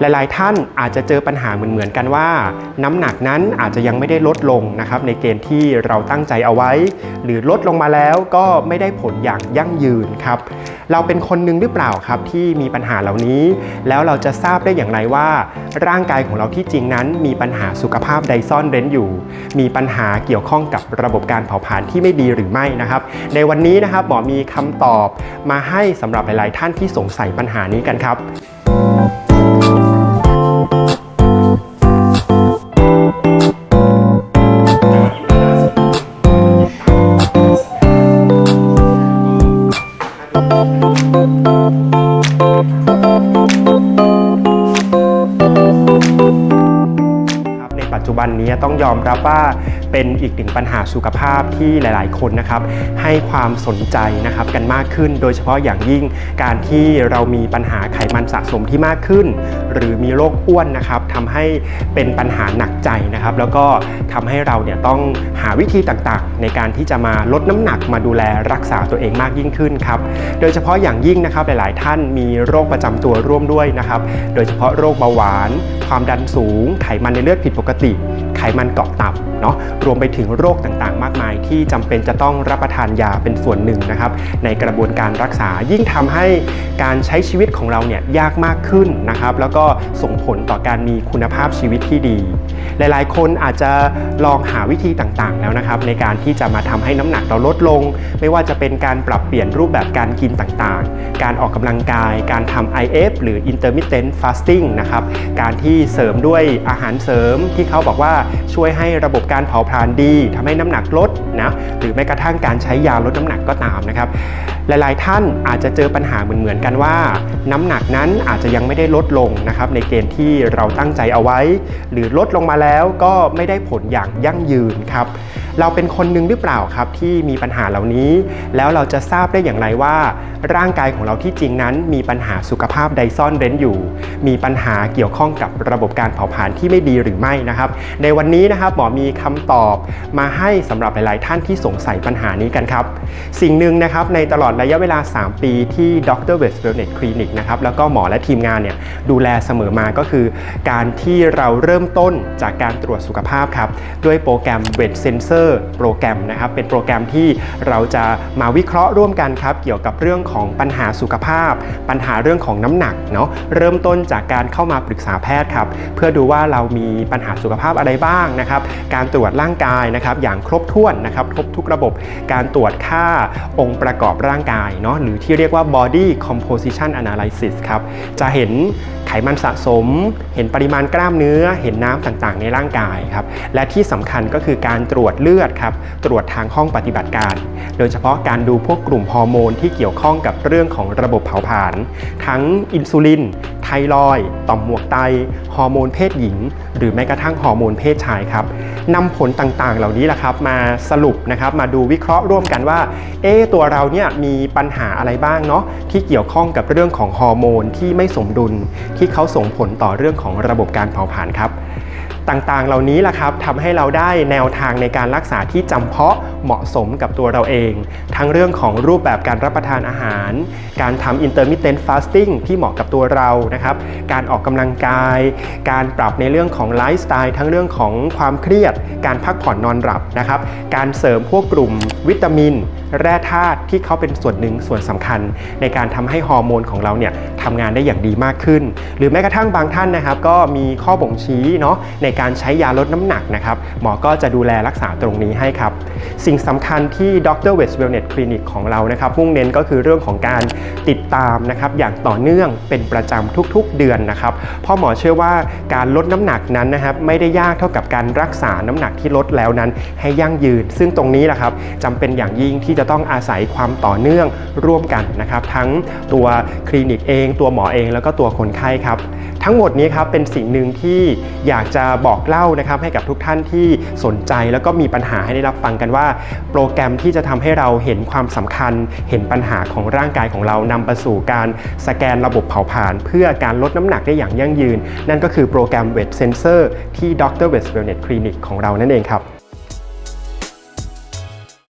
หลายๆ ท่านอาจจะเจอปัญหาเหมือนๆกันว่า น้ำหนักนั้นอาจจะยังไม่ได้ลดลงนะครับในเกณฑ์ที่เราตั้งใจเอาไว้ หรือลดลงมาแล้วก็ไม่ได้ผลอย่างยั่งยืนครับเราเป็นคนหนึ่งหรือเปล่าครับที่มีปัญหาเหล่านี้ แล้วเราจะทราบได้อย่างไรว่า ร่างกายของเราที่จริงนั้น มีปัญหาสุขภาพใดซ่อนเร้นอยู่ มีปัญหาเกี่ยวข้องกับระบบการเผาผลาญที่ไม่ดีหรือไม่นะครับ ในวันนี้นะครับหมอมีคำตอบมาให้สำหรับหลาย ๆ ท่านที่สงสัยปัญหานี้กันครับ จจุบันนี้ต้องยอมรับว่าเป็นอีกหนึ่งปัญหาสุขภาพที่หลาย ๆ คนนะครับ ให้ความสนใจนะครับกันมากขึ้น โดยเฉพาะอย่างยิ่งการที่เรามีปัญหาไขมันสะสมที่มากขึ้น หรือมีโรคอ้วนนะครับทำให้เป็นปัญหาหนักใจนะครับ แล้วก็ ทำให้เราเนี่ยต้องหาวิธีต่างๆ ในการที่จะมาลดน้ำหนักมาดูแลรักษาตัวเองมากยิ่งขึ้นครับโดยเฉพาะอย่างยิ่งนะครับหลายๆ ท่านมีโรคประจำตัวร่วมด้วยนะครับ โดยเฉพาะโรคเบาหวาน ความดันสูง ไขมันในเลือดผิดปกติ ไขมันเกาะตับเนาะรวมไปถึงโรคต่างๆ มากมาย ที่จำเป็นจะต้องรับประทานยาเป็นส่วนหนึ่งนะครับ ในกระบวนการรักษายิ่งทำให้การใช้ชีวิตของเราเนี่ยยากมากขึ้นนะครับ แล้วก็ส่งผลต่อการมีคุณภาพชีวิตที่ดี หลายๆ คนอาจจะลองหาวิธีต่างๆ แล้วนะครับ ในการที่จะมาทำให้น้ำหนักเราลดลง ไม่ว่าจะเป็นการปรับเปลี่ยนรูปแบบการกินต่างๆ การออกกำลังกาย การทำ IF หรือ intermittent fasting นะครับ การที่เสริมด้วยอาหารเสริมที่เขาบอกว่าช่วยให้ระบบการเผาผลาญดีทำให้น้ำหนักลดนะหรือแม้กระทั่งการใช้ยาลดน้ำหนักก็ตามนะครับหลาย ๆ ท่านอาจจะเจอปัญหาเหมือนๆกันว่า น้ำหนักนั้นอาจจะยังไม่ได้ลดลงนะครับในเกณฑ์ที่เราตั้งใจเอาไว้ หรือลดลงมาแล้วก็ไม่ได้ผลอย่างยั่งยืนครับ เราเป็นคนหนึ่งหรือเปล่าครับที่มีปัญหาเหล่านี้ แล้วเราจะทราบได้อย่างไรว่า ร่างกายของเราที่จริงนั้น มีปัญหาสุขภาพใดซ่อนเร้นอยู่ มีปัญหาเกี่ยวข้องกับระบบการเผาผลาญที่ไม่ดีหรือไม่นะครับ ในวันนี้นะครับหมอมีคำตอบมาให้สำหรับหลาย ๆ ท่านที่สงสัยปัญหานี้กันครับ สิ่งหนึ่งนะครับในตลอดระยะเวลา 3 ปีที่ดรเวสเวลเนตคลินิกนะครับแล้วก็หมอและทีมงานเนี่ยดูแลเสมอมาก็คือ การที่เราเริ่มต้นจากการตรวจสุขภาพครับด้วยโปรแกรม w e t Sensor โปรแกรมนะครับเป็นโปรแกรมที่เราจะมาวิเคราะห์ร่วมกันครับ เกี่ยวกับเรื่องของปัญหาสุขภาพ ปัญหาเรื่องของน้ำหนักเนาะเริ่มต้นจากการเข้ามาปรึกษาแพทย์ครับเพื่อดูว่าเรามีปัญหาสุขภาพอะไรบ้างนะครับการตรวจร่างกายนะครับอย่างครบถ้วนนะครับครบทุกระบบการตรวจค่าองค์ประกอบร่างกายเนาะหรือที่เรียกว่า body composition analysis ครับจะเห็นไขมันสะสม เห็นปริมาณกล้ามเนื้อ เห็นน้ำต่างๆ ในร่างกายครับและที่สำคัญก็คือการตรวจเลือดครับตรวจทางห้องปฏิบัติการ โดยเฉพาะการดูพวกกลุ่มฮอร์โมนที่เกี่ยวข้องกับเรื่องของระบบเผาผลาญทั้งอินซูลิน ไทรอยด์ต่อมหมวกไต ฮอร์โมนเพศหญิง หรือแม้กระทั่งฮอร์โมนเพศชายครับนำผลต่างๆ เหล่านี้แหละครับมาสรุปนะครับมาดูวิเคราะห์ร่วมกันว่าเอ๊ตัวเราเนี่ยมีปัญหาอะไรบ้างเนาะที่เกี่ยวข้องกับเรื่องของฮอร์โมนที่ไม่สมดุล ที่เขาส่งผลต่อเรื่องของระบบการเผาผลาญครับ ต่างๆ เหล่านี้แหละครับทำให้เราได้แนวทางในการรักษาที่จำเพาะเหมาะสมกับตัวเราเอง ทั้งเรื่องของรูปแบบการรับประทานอาหาร การทำ intermittent fasting ที่เหมาะกับตัวเรานะครับ การออกกำลังกาย การปรับในเรื่องของไลฟ์สไตล์ทั้งเรื่องของความเครียด การพักผ่อนนอนหลับนะครับ การเสริมพวกกลุ่มวิตามิน แร่ธาตุที่เขาเป็นส่วนหนึ่งส่วนสำคัญ ในการทำให้ฮอร์โมนของเราเนี่ยทำงานได้อย่างดีมากขึ้น หรือแม้กระทั่งบางท่านนะครับ ก็มีข้อบ่งชี้เนาะในการใช้ยาลดน้ำหนักนะครับหมอก็จะดูแลรักษาตรงนี้ให้ครับ สิ่งสำคัญที่ดรเวสเวลเนตคลินิกของเรานะครับมุ่งเน้นก็คือเรื่องของการติดตามนะครับอย่างต่อเนื่องเป็นประจำทุกๆเดือนนะครับเพราะหมอเชื่อว่าการลดน้ำหนักนั้นนะครับไม่ได้ยากเท่ากับการรักษาน้ำหนักที่ลดแล้วนั้น ให้ยั่งยืน ซึ่งตรงนี้แหละครับจำเป็นอย่างยิ่งที่จะต้องอาศัยความต่อเนื่องร่วมกันนะครับ ทั้งตัวคลินิกเอง ตัวหมอเองแล้วก็ตัวคนไข้ครับ ทั้งหมดนี้ครับเป็นสิ่งหนึ่งที่อยากจะบอกเล่านะครับให้กับทุกท่านที่สนใจแล้วก็มีปัญหาให้ได้รับฟังกันว่า โปรแกรมที่จะทำให้เราเห็นความสำคัญ เห็นปัญหาของร่างกายของเรานำไปสู่การสแกนระบบเผาผลาญเพื่อการลดน้ำหนักได้อย่างยั่งยืน นั่นก็คือโปรแกรมเวทเซนเซอร์ที่ดรเวทเวลเน็ตคลินิกของเรานั่นเองครับ